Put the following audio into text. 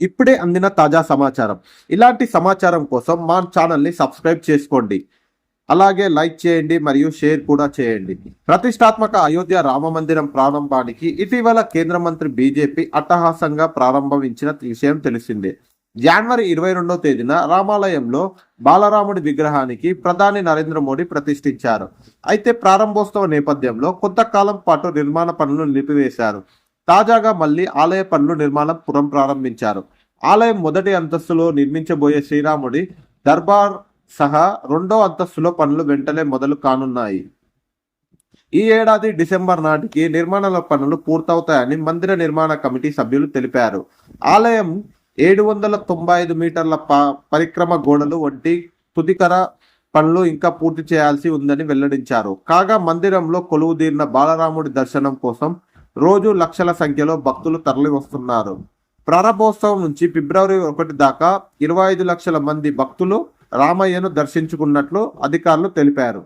ఇప్పుడే అందిన తాజా సమాచారం. ఇలాంటి సమాచారం కోసం మా ఛానల్ని సబ్స్క్రైబ్ చేసుకోండి. అలాగే లైక్ చేయండి మరియు షేర్ కూడా చేయండి. ప్రతిష్టాత్మక అయోధ్య రామ మందిరం ప్రారంభానికి ఇటీవల కేంద్ర మంత్రి బీజేపీ అట్టహాసంగా ప్రారంభించిన విషయం తెలిసిందే. జనవరి ఇరవై రెండవ తేదీన రామాలయంలో బాలరాముడి విగ్రహానికి ప్రధాని నరేంద్ర మోడీ ప్రతిష్ఠించారు. అయితే ప్రారంభోత్సవ నేపథ్యంలో కొంతకాలం పాటు నిర్మాణ పనులు నిలిపివేశారు. తాజాగా మళ్ళీ ఆలయ పనులు నిర్మాణం పురం ప్రారంభించారు. ఆలయం మొదటి అంతస్తులో నిర్మించబోయే శ్రీరాముడి దర్బార్ సహా రెండో అంతస్తులో పనులు వెంటనే మొదలు కానున్నాయి. ఈ ఏడాది డిసెంబర్ నాటికి నిర్మాణాల పనులు పూర్తవుతాయని మందిర నిర్మాణ కమిటీ సభ్యులు తెలిపారు. ఆలయం ఏడు వందల తొంభై ఐదు మీటర్ల పరిక్రమ గోడలు వంటి తుదికర పనులు ఇంకా పూర్తి చేయాల్సి ఉందని వెల్లడించారు. కాగా మందిరంలో కొలువుదీరిన బాలరాముడి దర్శనం కోసం రోజు లక్షల సంఖ్యలో భక్తులు తరలి వస్తున్నారు ప్రారంభోత్సవం నుంచి ఫిబ్రవరి ఒకటి దాకా ఇరవై ఐదు లక్షల మంది భక్తులు రామయ్యను దర్శించుకున్నట్లు అధికారులు తెలిపారు.